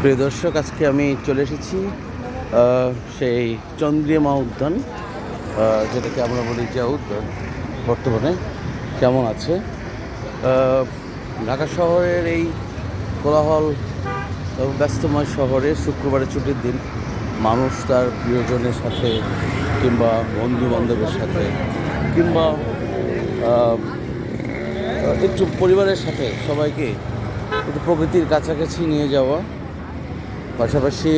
প্রিয় দর্শক, আজকে আমি চলে এসেছি সেই চন্দ্রিমা উদ্যান যেটাকে আমরা বলি যে উদ্যান বর্তমানে। কেমন আছে? ঢাকা শহরের এই কোলাহল ব্যস্তময় শহরে শুক্রবারের ছুটির দিন মানুষ তার প্রিয়জনের সাথে কিংবা বন্ধু বান্ধবের সাথে কিংবা একটু পরিবারের সাথে সবাইকে একটু প্রকৃতির কাছাকাছি নিয়ে যাওয়া পাশাপাশি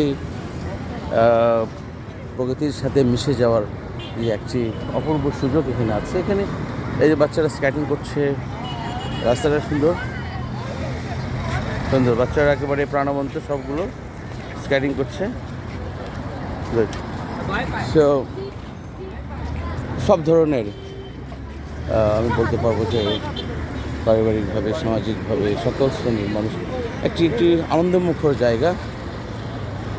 প্রকৃতির সাথে মিশে যাওয়ার যে একটি অপূর্ব সুযোগ এখানে আছে। এখানে এই যে বাচ্চারা স্কেটিং করছে রাস্তাটা সুন্দর। সুন্দর, বাচ্চারা একেবারে প্রাণবন্ত, সবগুলো স্কেটিং করছে। সো সব ধরনের আমি বলতে পারব যে পারিবারিকভাবে, সামাজিকভাবে, সকল শ্রেণির মানুষ, একটি একটি আনন্দমুখর জায়গা।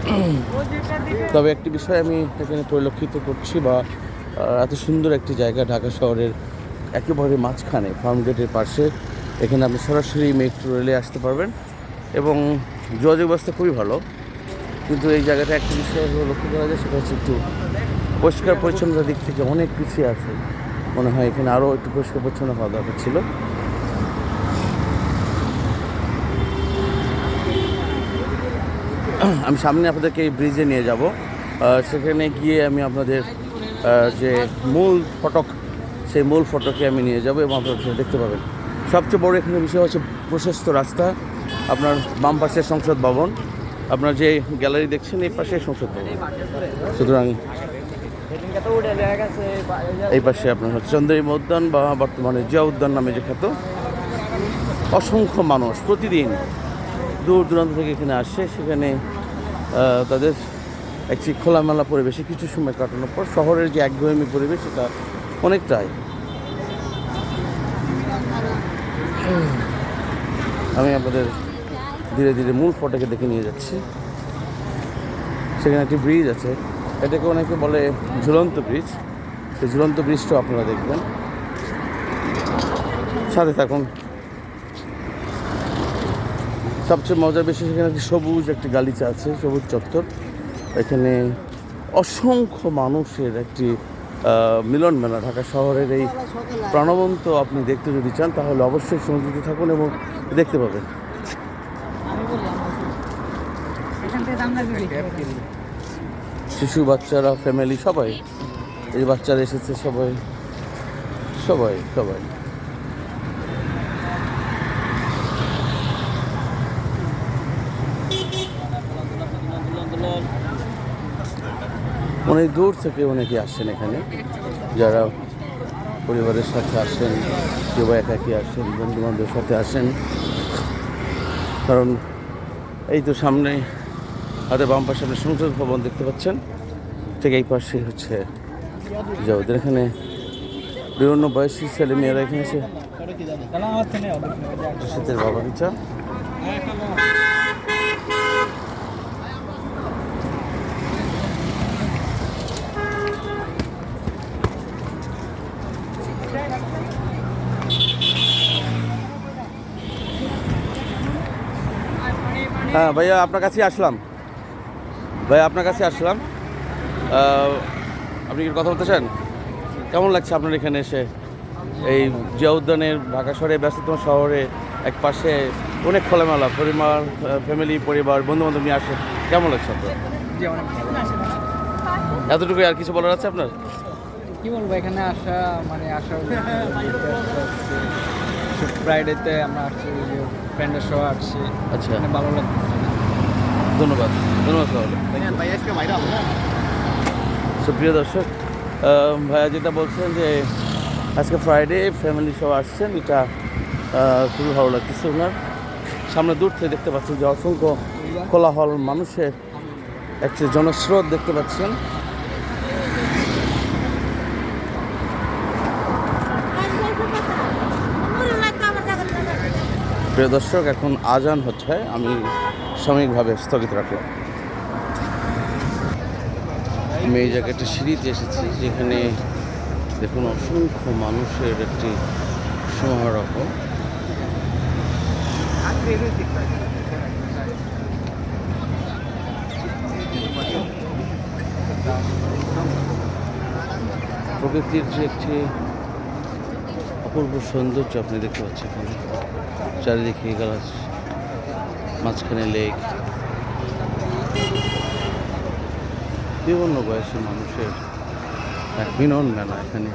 তবে একটি বিষয় আমি এখানে পরিলক্ষিত করছি বা এত সুন্দর একটি জায়গা ঢাকা শহরের একেবারে মাঝখানে, ফার্ম গেটের পাশে। এখানে আপনি সরাসরি মেট্রো রেলে আসতে পারবেন এবং যোগাযোগ ব্যবস্থা খুবই ভালো। কিন্তু এই জায়গাটা একটি বিষয় লক্ষ্য করা যায়, সেটা হচ্ছে একটু পরিষ্কার পরিচ্ছন্নতার দিক থেকে অনেক পিছিয়ে আছে। মনে হয় এখানে আরও একটু পরিষ্কার পরিচ্ছন্ন হওয়া দরকার ছিল। আমি সামনে আপনাদেরকে এই ব্রিজে নিয়ে যাব। সেখানে গিয়ে আমি আপনাদের যে মূল ফটক, সেই মূল ফটকে আমি নিয়ে যাব এবং আপনারা দেখতে পাবেন। সবচেয়ে বড় এখানে বিষয় হচ্ছে প্রশস্ত রাস্তা, আপনার বাম পাশে সংসদ ভবন, আপনার যে গ্যালারি দেখছেন, এই পাশে সংসদ ভবন। সুতরাং এই পাশে আপনার হচ্ছে চন্দ্রিমা উদ্যান বা বর্তমানে জিয়া উদ্যান নামে যে খ্যাত, অসংখ্য মানুষ প্রতিদিন দূর দূরান্ত থেকে এখানে আসে। সেখানে তাদের একটি খোলামেলা পরিবেশে কিছু সময় কাটানোর পর শহরের যে একঘেয়েমি পরিবেশ, সেটা অনেকটাই। আমি আপনাদের ধীরে ধীরে মূল ফটোকে দেখে নিয়ে যাচ্ছি। সেখানে একটি ব্রিজ আছে। এটাকে অনেকে বলে ঝুলন্ত ব্রিজ সেই ঝুলন্ত ব্রিজটাও আপনারা দেখবেন। সাথে থাকুন। সবচেয়ে মজার বিষয় সেখানে একটি সবুজ একটি গালিচা আছে, সবুজ চত্বর। এখানে অসংখ্য মানুষের একটি মিলন মেলা ঢাকা শহরের এই প্রাণবন্ত আপনি দেখতে যদি চান, তাহলে অবশ্যই সংযুক্ত থাকুন এবং দেখতে পাবেন। শিশু, বাচ্চারা ফ্যামিলি সবাই। এই বাচ্চারা এসেছে, সবাই সবাই সবাই। অনেক দূর থেকে অনেকে আসেন এখানে। যারা পরিবারের সাথে আসেন কেউ বা একাকি আসেন বন্ধু বান্ধবের সাথে আসেন। কারণ এই তো সামনে হাতে বাম পাশে আপনি সংসদ ভবন দেখতে পাচ্ছেন। ঠিক এই পাশে হচ্ছে যে ওদের এখানে বিভিন্ন বয়সী ছেলে মেয়েরা এখানে এসে শীতের বাবা পিঠা হ্যাঁ ভাইয়া আপনার কাছে আসলাম। ভাইয়া আপনার কাছে আসলাম। আপনি কি কথা বলতে চান কেমন লাগছে আপনার এখানে এসে? এই জিয়া উদ্যানের ঢাকা শহরে ব্যস্ততম শহরে এক পাশে অনেক খোলামেলা পরিবার ফ্যামিলি পরিবার বন্ধু বান্ধব নিয়ে আসে। কেমন লাগছে আপনার? এতটুকুই আর কিছু বলার আছে আপনার? কি বলব এখানে আসা মানে আসা ফ্রাইডেতে আমরা আসছি ফ্রেন্ডের সহ আসছি। আচ্ছা। এখানে ভালো লাগছে। ধন্যবাদ। ধন্যবাদ তাহলে সুপ্রিয় দর্শক ভাইয়া যেটা বলছেন যে আজকে ফ্রাইডে ফ্যামিলি সব আসছেন এটা খুবই ভালো লাগতেছে ওনার। সামনে দূর থেকে দেখতে পাচ্ছেন যে অসংখ্য কোলাহল মানুষের একটি জনস্রোত দেখতে পাচ্ছেন। প্রিয় দর্শক, এখন আজান হচ্ছে। আমি সাময়িকভাবে স্থগিত রাখলাম। আমি এই জায়গাটা সিঁড়িতে এসেছি, যেখানে দেখুন, অসংখ্য মানুষের একটি সমারোহ। প্রকৃতির যে একটি অপূর্ব সৌন্দর্য আপনি দেখতে পাচ্ছেন এখানে। চারিদিকে গাছ, মাঝখানে লেক। বিভিন্ন বয়সী মানুষের এক মিলন মেলা এখানে।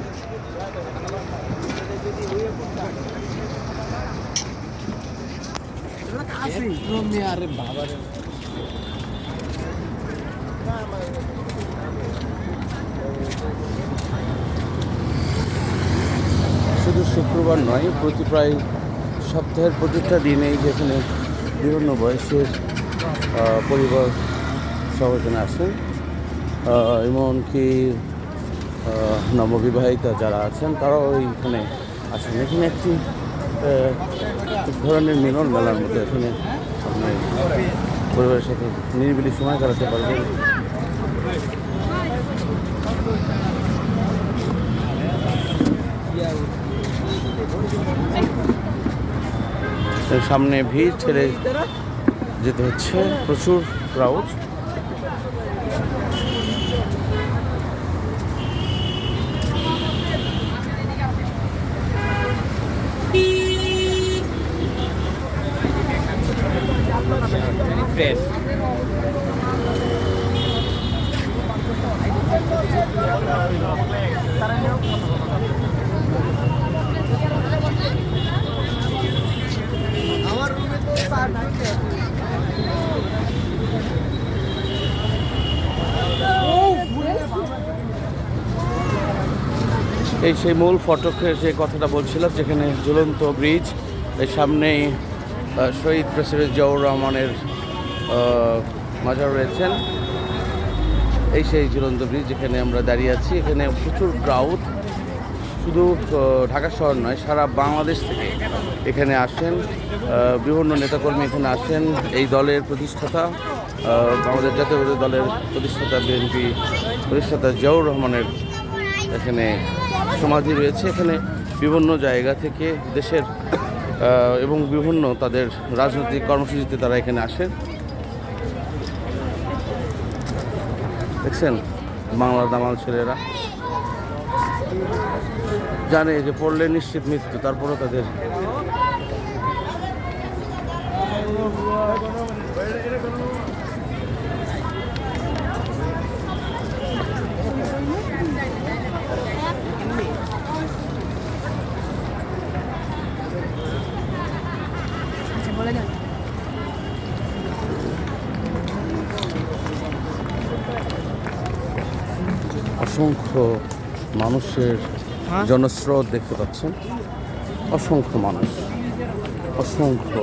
শুধু শুক্রবার নয়, প্রতি প্রায় সপ্তাহের প্রতিটা দিনেই যেখানে বিভিন্ন বয়সের পরিবার এখানে আসেন। এমনকি নববিবাহিতা যারা আছেন, তারাও এইখানে আসেন। এখানে একটি এক ধরনের মিলন মেলার মতো এখানে আপনি পরিবারের সাথে নিরিবিলি সময় কাটাতে পারবেন। এর সামনে ভিড় ঠেলে যেতে হচ্ছে। প্রচুর ক্রাউড ফ্রেশ এই সেই মূল ফটকের যে কথাটা বলছিলাম, যেখানে ঝুলন্ত ব্রিজ, এর সামনেই শহীদ প্রেসিডেন্ট জিয়াউর রহমানের মাজার রয়েছেন। এই সেই ঝুলন্ত ব্রিজ যেখানে আমরা দাঁড়িয়ে আছি, এখানে প্রচুর ক্রাউড শুধু ঢাকা শহর নয়, সারা বাংলাদেশ থেকে এখানে আসেন। বিভিন্ন নেতাকর্মী এখানে আসেন। এই দলের প্রতিষ্ঠাতা আমাদের জাতীয় দলের প্রতিষ্ঠাতা, বিএনপি প্রতিষ্ঠাতা জিয়াউর রহমানের এখানে সমাধি রয়েছে। এখানে বিভিন্ন জায়গা থেকে দেশের এবং বিভিন্ন তাদের রাজনৈতিক কর্মসূচিতে তারা এখানে আসেন দেখছেন? বাংলার দামাল ছেলেরা। জানে যে পড়লে নিশ্চিত মৃত্যু, তারপরেও তাদের অসংখ্য মানুষের জনস্রোত দেখতে পাচ্ছেন। অসংখ্য মানুষ। অসংখ্য।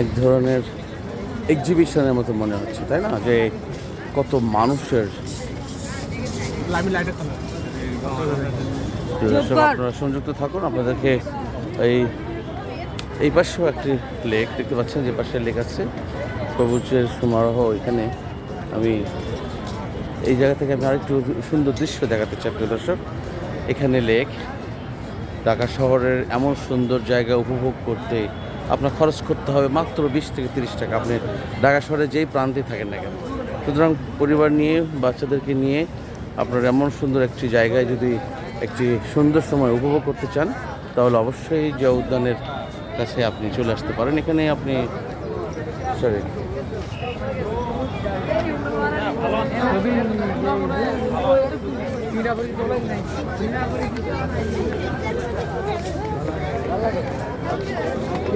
এক ধরনের এক্সিবিশনের মতো মনে হচ্ছে তাই না? যে কত মানুষের আপনারা সংযুক্ত থাকুন। আপনাদেরকে এই এই পাশেও একটি লেক দেখতে পাচ্ছেন যে পাশে লেক আছে। সবুজের সমারোহ এখানে আমি এই জায়গা থেকে আমি আরেকটু সুন্দর দৃশ্য দেখাতে চাই, প্রিয় দর্শক। এখানে লেক ঢাকা শহরের এমন সুন্দর জায়গা উপভোগ করতে আপনার খরচ করতে হবে মাত্র বিশ থেকে তিরিশ টাকা। আপনি ঢাকা শহরে যেই প্রান্তে থাকেন না কেন। সুতরাং পরিবার নিয়ে, বাচ্চাদেরকে নিয়ে আপনার এমন সুন্দর একটি জায়গায় যদি একটি সুন্দর সময় উপভোগ করতে চান, তাহলে অবশ্যই যে উদ্যানের কাছে আপনি চলে আসতে পারেন। এখানে আপনি সরি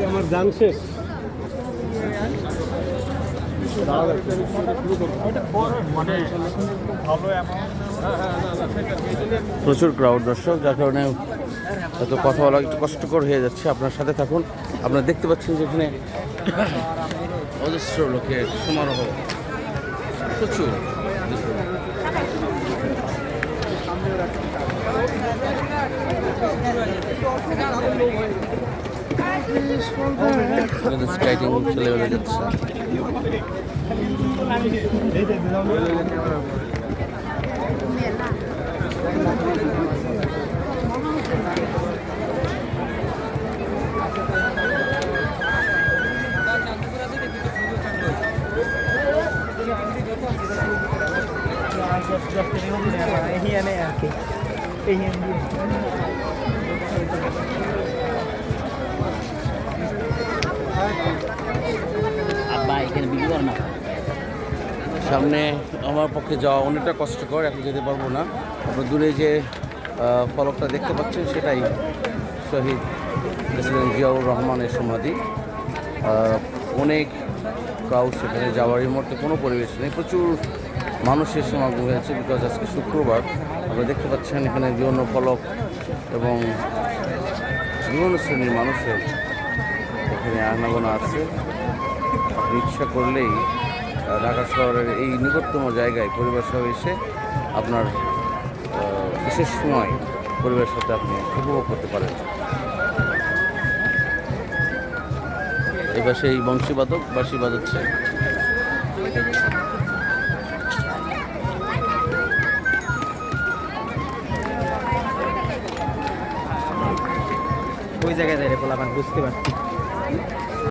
আমার শেষ? প্রচুর ক্রাউড দর্শক যার কারণে হয়তো কথা বলা একটু কষ্টকর হয়ে যাচ্ছে। আপনার সাথে থাকুন। আপনারা দেখতে পাচ্ছেন যে এখানে অজস্র লোকের সমারোহ। প্রচুর। চলে যাচ্ছে। সামনে আমার পক্ষে যাওয়া অনেকটা কষ্টকর, এখন যেতে পারব না। আপনার দূরে যে ফলকটা দেখতে পাচ্ছেন, সেটাই শহীদ প্রেসিডেন্ট জিয়াউর রহমানের সমাধি। অনেক ক্রাউড সেখানে যাওয়ার মুহূর্তে কোনো পরিবেশ নেই। প্রচুর মানুষের সমাগম হয়েছে বিকজ আজকে শুক্রবার। আপনারা দেখতে পাচ্ছেন, এখানে বিভিন্ন ফলক এবং বিভিন্ন শ্রেণির মানুষের এখানে আনাগোনা আছে। আপনি ইচ্ছা করলেই ঢাকা শহরের এই নিকটতম জায়গায় পরিবার সহ এসে আপনার বিশেষ সময় পরিবারের সাথে আপনি উপভোগ করতে পারেন। এবার সেই বংশীবাদক বাঁশি বাজাচ্ছে ওই জায়গায় যাই রে, পোলাপান, বুঝতে পারছি।